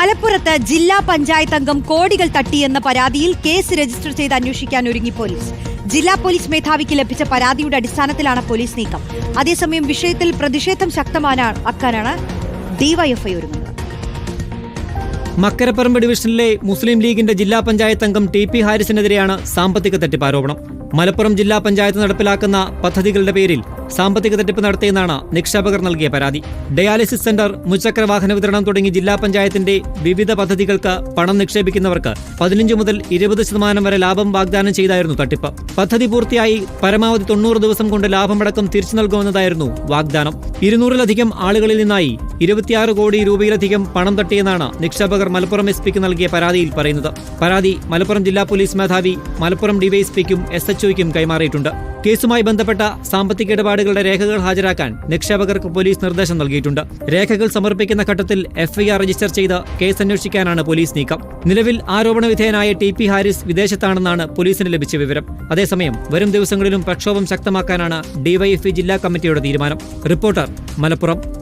മലപ്പുറത്ത് ജില്ലാ പഞ്ചായത്ത് അംഗം കോടികൾ തട്ടിയെന്ന പരാതിയിൽ കേസ് രജിസ്റ്റർ ചെയ്ത് അന്വേഷിക്കാൻ ഒരുങ്ങി പോലീസ്. ജില്ലാ പോലീസ് മേധാവിക്ക് ലഭിച്ച പരാതിയുടെ അടിസ്ഥാനത്തിലാണ് പോലീസ് നീക്കം. അതേസമയം വിഷയത്തിൽ പ്രതിഷേധം ശക്തമാക്കാനാണ് ഡിവൈഎഫ്ഐ ഒരുങ്ങുന്നത്. മക്കരപ്പറമ്പ് ഡിവിഷനിലെ മുസ്ലിം ലീഗിന്റെ ജില്ലാ പഞ്ചായത്ത് അംഗം ടി പി ഹാരിസിനെതിരെയാണ് സാമ്പത്തിക തട്ടിപ്പ് ആരോപണം മലപ്പുറം ജില്ലാ പഞ്ചായത്ത് നടപ്പിലാക്കുന്ന പദ്ധതികളുടെ പേരിൽ സാമ്പത്തിക തട്ടിപ്പ് നടത്തിയെന്നാണ് നിക്ഷേപകർ നൽകിയ പരാതി. ഡയാലിസിസ് സെന്റർ മുച്ചക്ര വാഹന വിതരണം തുടങ്ങി ജില്ലാ പഞ്ചായത്തിന്റെ വിവിധ പദ്ധതികൾക്ക് പണം നിക്ഷേപിക്കുന്നവർക്ക് പതിനഞ്ച് മുതൽ ഇരുപത് ശതമാനം വരെ ലാഭം വാഗ്ദാനം ചെയ്തായിരുന്നു തട്ടിപ്പ്. പദ്ധതി പൂർത്തിയായി പരമാവധി തൊണ്ണൂറ് ദിവസം കൊണ്ട് ലാഭമടക്കം തിരിച്ചു നൽകുമെന്നതായിരുന്നു വാഗ്ദാനം. ഇരുന്നൂറിലധികം ആളുകളിൽ നിന്നായി ഇരുപത്തിയാറ് കോടി രൂപയിലധികം പണം തട്ടിയെന്നാണ് നിക്ഷേപകർ മലപ്പുറം എസ് പിക്ക് നൽകിയ പരാതിയിൽ പറയുന്നത്. പരാതി മലപ്പുറം ജില്ലാ പോലീസ് മേധാവി മലപ്പുറം ഡിവൈഎസ്പിക്കും എസ് എച്ച്ഒയ്ക്കും കൈമാറിയിട്ടുണ്ട്. കേസുമായി ബന്ധപ്പെട്ട സാമ്പത്തിക ഇടപാടുകളുടെ രേഖകൾ ഹാജരാക്കാൻ നിക്ഷേപകർക്ക് പോലീസ് നിർദ്ദേശം നൽകിയിട്ടുണ്ട്. രേഖകൾ സമർപ്പിക്കുന്ന ഘട്ടത്തിൽ എഫ്ഐആർ രജിസ്റ്റർ ചെയ്ത് കേസ് അന്വേഷിക്കാനാണ് പോലീസ് നീക്കം. നിലവിൽ ആരോപണ വിധേയനായ ടി പി ഹാരിസ് വിദേശത്താണെന്നാണ് പോലീസിന് ലഭിച്ച വിവരം. അതേസമയം വരും ദിവസങ്ങളിലും പ്രക്ഷോഭം ശക്തമാക്കാനാണ് ഡിവൈഎഫ്ഇ ജില്ലാ കമ്മിറ്റിയുടെ തീരുമാനം. റിപ്പോർട്ടർ മലപ്പുറം.